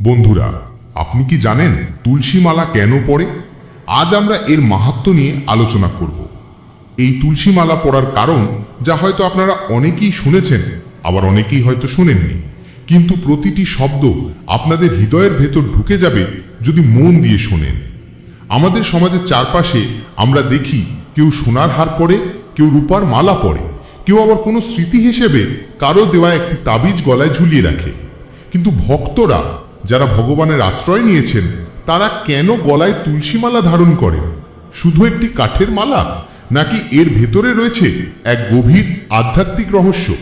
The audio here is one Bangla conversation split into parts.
বন্ধুরা, আপনি কি জানেন তুলসী মালা কেন পড়ে? আজ আমরা এর মাহাত্ম্য নিয়ে আলোচনা করব। এই তুলসী মালা পড়ার কারণ, যা হয়তো আপনারা অনেকেই শুনেছেন, আবার অনেকেই হয়তো শুনেননি। কিন্তু প্রতিটি শব্দ আপনাদের হৃদয়ের ভেতর ঢুকে যাবে যদি মন দিয়ে শোনেন। আমাদের সমাজের চারপাশে আমরা দেখি, কেউ সোনার হার পরে কেউ রূপার মালা পরে কেউ আবার কোনো স্মৃতি হিসেবে কারও দেওয়া একটি তাবিজ গলায় ঝুলিয়ে রাখে। কিন্তু ভক্তরা যারা ভগবানের আশ্রয় নিয়েছেন, তারা কেন গলায় তুলসী মালা ধারণ করে শুধু একটি কাঠের মালা? নাকি এর ভেতরে রয়েছে এক গভীর আধ্যাত্মিক রহস্য?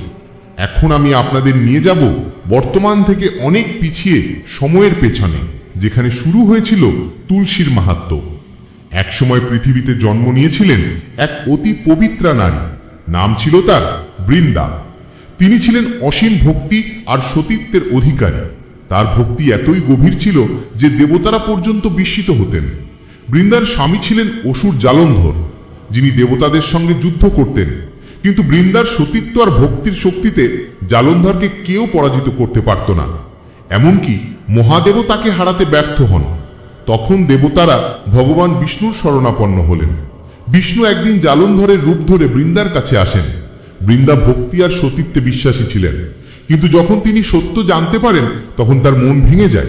এখন আমি আপনাদের নিয়ে যাব বর্তমান থেকে অনেক পিছিয়ে সময়ের পেছনে, যেখানে শুরু হয়েছিল তুলসীর মাহাত্ম্য একসময় পৃথিবীতে জন্ম নিয়েছিলেন এক অতি পবিত্রা নারী। নাম ছিল তার বৃন্দা। তিনি ছিলেন অসীম ভক্তি আর সতীত্বের অধিকারী। তার ভক্তি এতই গভীর ছিল যে দেবতারা পর্যন্ত বিস্মিত হতেন। বৃন্দার স্বামী ছিলেন অসুর জালন্ধর, যিনি দেবতাদের সঙ্গে যুদ্ধ করতেন। কিন্তু বৃন্দার সতীত্ব আর ভক্তির শক্তিতে জালন্ধরকে কেউ পরাজিত করতে পারত না। এমনকি মহাদেবও তাকে হারাতে ব্যর্থ হন। তখন দেবতারা ভগবান বিষ্ণুর শরণাপন্ন হলেন। বিষ্ণু একদিন জালন্ধরের রূপ ধরে বৃন্দার কাছে আসেন। বৃন্দা ভক্তি আর সতীত্বে বিশ্বাসী ছিলেন। কিন্তু যখন তিনি সত্য জানতে পারেন, তখন তার মন ভেঙে যায়।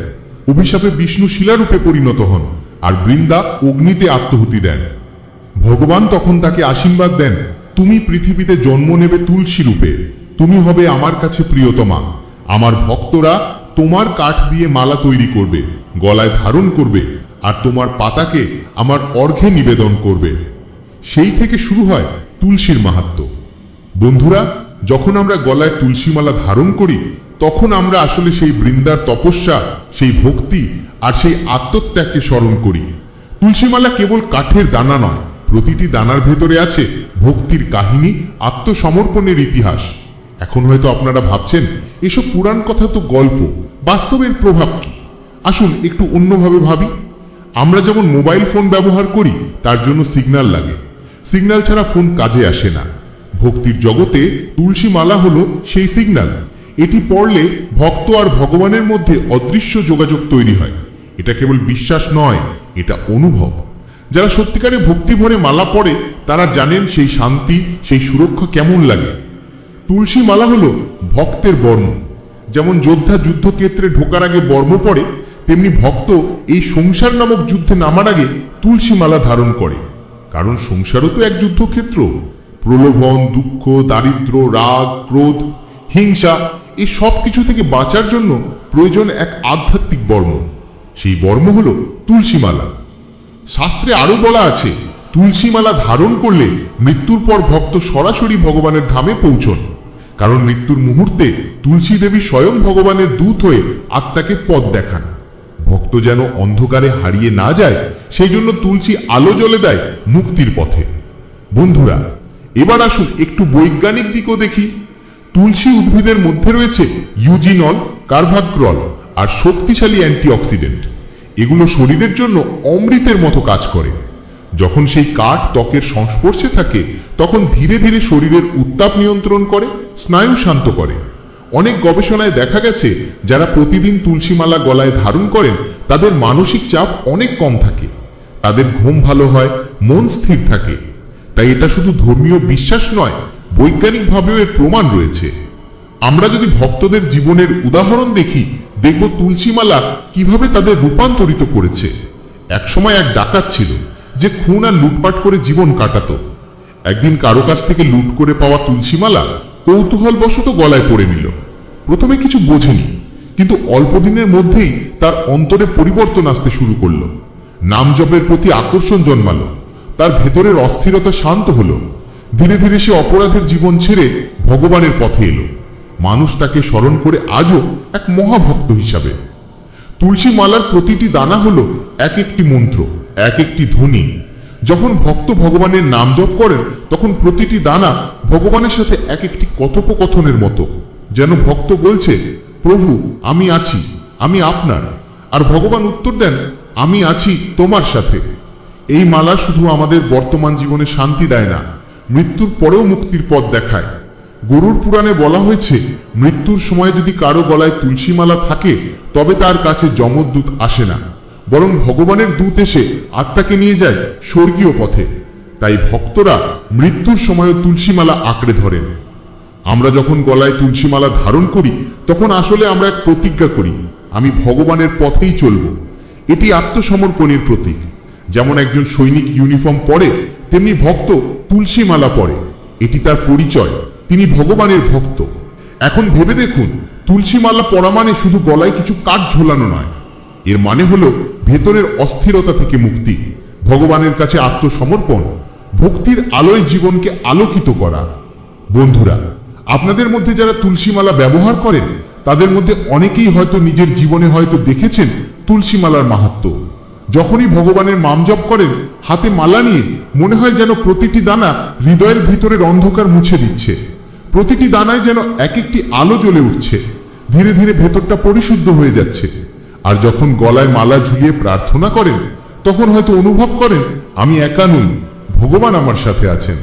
অভিশাপে বিষ্ণু শিলারূপে পরিণত হন আর বৃন্দা অগ্নিতে আত্মহুতি দেন। ভগবান তখন তাকে আশীর্বাদ দেন, তুমি পৃথিবীতে জন্ম নেবে তুলসী রূপে। তুমি হবে আমার কাছে প্রিয়তমা। আমার ভক্তরা তোমার কাঠ দিয়ে মালা তৈরি করবে, গলায় ধারণ করবে, আর তোমার পাতাকে আমার অর্ঘে নিবেদন করবে। সেই থেকে শুরু হয় তুলসীর মাহাত্ম্য বন্ধুরা যখন আমরা গলায় তুলসী মালা ধারণ করি, তখন আমরা আসলে সেই বৃন্দার তপস্যা, সেই ভক্তি আর সেই আত্মত্যাগকে স্মরণ করি। তুলসী মালা কেবল কাঠের দানা নয়, প্রতিটি দানার ভেতরে আছে ভক্তির কাহিনী, আত্মসমর্পণের ইতিহাস। এখন হয়তো আপনারা ভাবছেন, এসব পুরাণ কথা তো গল্প, বাস্তবের প্রভাব কি? আসুন একটু অন্যভাবে ভাবি। আমরা যেমন মোবাইল ফোন ব্যবহার করি, তার জন্য সিগন্যাল লাগে। সিগন্যাল ছাড়া ফোন কাজে আসে না। ভক্তির জগতে তুলসী মালা হলো সেই সিগন্যাল এটি পড়লে ভক্ত আর ভগবানের মধ্যে অদৃশ্য যোগাযোগ তৈরি হয়। এটা কেবল বিশ্বাস নয়, এটা অনুভব। যারা সত্যিকারে ভক্তি ভরে মালা পড়ে, তারা জানেন সেই শান্তি, সেই সুরক্ষা কেমন লাগে। তুলসী মালা হলো ভক্তের বর্ম যেমন যোদ্ধা যুদ্ধক্ষেত্রে ঢোকার আগে বর্ম পড়ে, তেমনি ভক্ত এই সংসার নামক যুদ্ধে নামার আগে তুলসী মালা ধারণ করে। কারণ সংসারও তো এক যুদ্ধক্ষেত্র। প্রলোভন, দুঃখ, দারিদ্র, রাগ, ক্রোধ, হিংসা, এই সব কিছু থেকে বাঁচার জন্য প্রয়োজন এক আধ্যাত্মিক বর্ম। সেই বর্ম হলো তুলসীমালা। শাস্ত্রে আরও বলা আছে, তুলসীমালা ধারণ করলে মৃত্যুর পর ভক্ত সরাসরি ভগবানের ধামে পৌঁছন। কারণ মৃত্যুর মুহূর্তে তুলসী দেবী স্বয়ং ভগবানের দূত হয়ে আত্মাকে পথ দেখান। ভক্ত যেন অন্ধকারে হারিয়ে না যায়, সেই জন্য তুলসী আলো জ্বলে দেয় মুক্তির পথে। বন্ধুরা এবার আসুন একটু বৈজ্ঞানিক দিকও দেখি। তুলসী উদ্ভিদের মধ্যে রয়েছে ইউজিনল কার্ভাক্রল আর শক্তিশালী অ্যান্টিঅক্সিডেন্ট। এগুলো শরীরের জন্য অমৃতের মতো কাজ করে। যখন সেই কাঠ ত্বকের সংস্পর্শে থাকে, তখন ধীরে ধীরে শরীরের উত্তাপ নিয়ন্ত্রণ করে, স্নায়ু শান্ত করে। অনেক গবেষণায় দেখা গেছে, যারা প্রতিদিন তুলসী মালা গলায় ধারণ করেন, তাদের মানসিক চাপ অনেক কম থাকে। তাদের ঘুম ভালো হয়, মন স্থির থাকে। তাই এটা শুধু ধর্মীয় বিশ্বাস নয়, বৈজ্ঞানিকভাবেও এর প্রমাণ রয়েছে। আমরা যদি ভক্তদের জীবনের উদাহরণ দেখি, দেখব তুলসীমালা কীভাবে তাদের রূপান্তরিত করেছে। একসময় এক ডাকাত ছিল, যে খুন আর লুটপাট করে জীবন কাটাতো। একদিন কারও কাছ থেকে লুট করে পাওয়া তুলসীমালা কৌতূহল বশত গলায় পড়ে নিল। প্রথমে কিছু বোঝেনি, কিন্তু অল্প দিনের মধ্যেই তার অন্তরে পরিবর্তন আসতে শুরু করল। নাম জপের প্রতি আকর্ষণ জন্মালো। তার ভেতরের অস্থিরতা শান্ত হলো। ধীরে ধীরে সে অপরাধের জীবন ছেড়ে ভগবানের পথে এলো। মানুষ তাকে স্মরণ করে আজও এক মহাভক্ত হিসাবে। তুলসী মালার প্রতিটি দানা হলো এক একটি মন্ত্র, এক একটি ধ্বনি। যখন ভক্ত ভগবানের নাম জপ করেন, তখন প্রতিটি দানা ভগবানের সাথে এক একটি কথোপকথনের মতো। যেন ভক্ত বলছে, প্রভু, আমি আছি, আমি আপনার। আর ভগবান উত্তর দেন, আমি আছি তোমার সাথে। এই মালা শুধু আমাদের বর্তমান জীবনে শান্তি দেয় না, মৃত্যুর পরেও মুক্তির পথ দেখায়। গরুর পুরাণে বলা হয়েছে, মৃত্যুর সময় যদি কারও গলায় তুলসী মালা থাকে, তবে তার কাছে যমদূত আসে না। বরং ভগবানের দূত এসে আত্মাকে নিয়ে যায় স্বর্গীয় পথে। তাই ভক্তরা মৃত্যুর সময়ও তুলসী মালা আঁকড়ে ধরেন। আমরা যখন গলায় তুলসী মালা ধারণ করি, তখন আসলে আমরা এক প্রতিজ্ঞা করি, আমি ভগবানের পথেই চলব। এটি আত্মসমর্পণের প্রতীক। যেমন একজন সৈনিক ইউনিফর্ম পরে, তেমনি ভক্ত তুলসী মালা পরে। এটি তার পরিচয়, তিনি ভগবানের ভক্ত। এখন ভেবে দেখুন তুলসী মালা পরা মানে শুধু গলায় কিছু কাঠ ঝোলানো নয়। এর মানে হলো ভেতরের অস্থিরতা থেকে মুক্তি, ভগবানের কাছে আত্মসমর্পণ, ভক্তির আলোয় জীবনকে আলোকিত করা। বন্ধুরা, আপনাদের মধ্যে যারা তুলসী মালা ব্যবহার করেন, তাদের মধ্যে অনেকেই হয়তো নিজের জীবনে হয়তো দেখেছেন তুলসী মালার মাহাত্ম্য যখনই ভগবানের মাম জপ করেন, হাতে মালা নিয়ে মনে হয় যেন প্রতিটি দানা হৃদয়ের ভিতরের অন্ধকার মুছে দিচ্ছে। প্রতিটি দানায় যেন এক একটি আলো জ্বলে উঠছে। ধীরে ধীরে ভেতরটা পরিশুদ্ধ হয়ে যাচ্ছে। আর যখন গলায় মালা ঝুলিয়ে প্রার্থনা করেন, তখন হয়তো অনুভব করেন, আমি একা নই, ভগবান আমার সাথে আছেন।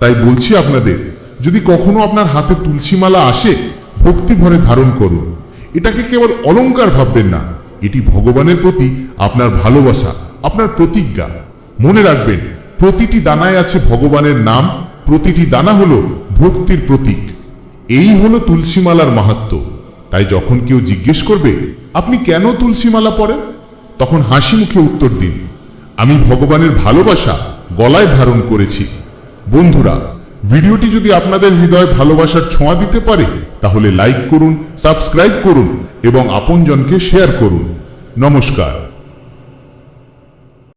তাই বলছি আপনাদের, যদি কখনো আপনার হাতে তুলসী মালা আসে ভক্তি ভরে ধারণ করুন। এটাকে কেবল অলংকার ভাববেন না এটি ভগবানের প্রতি আপনার ভালোবাসা, আপনার প্রতিজ্ঞা। মনে রাখবেন, প্রতিটি দানায় আছে ভগবানের নাম, প্রতিটি দানা হলো ভক্তির প্রতীক। এই হলো তুলসী মালার মাহাত্ম্য তাই যখন কেউ জিজ্ঞেস করবে, আপনি কেন তুলসীমালা পরেন? তখন হাসি মুখে উত্তর দিন, আমি ভগবানের ভালোবাসা গলায় ধারণ করেছি। বন্ধুরা ভিডিওটি যদি আপনাদের হৃদয় ভালোবাসার ছোঁয়া দিতে পারে, তাহলে লাইক করুন সাবস্ক্রাইব করুন এবং আপনজনকে শেয়ার করুন। নমস্কার।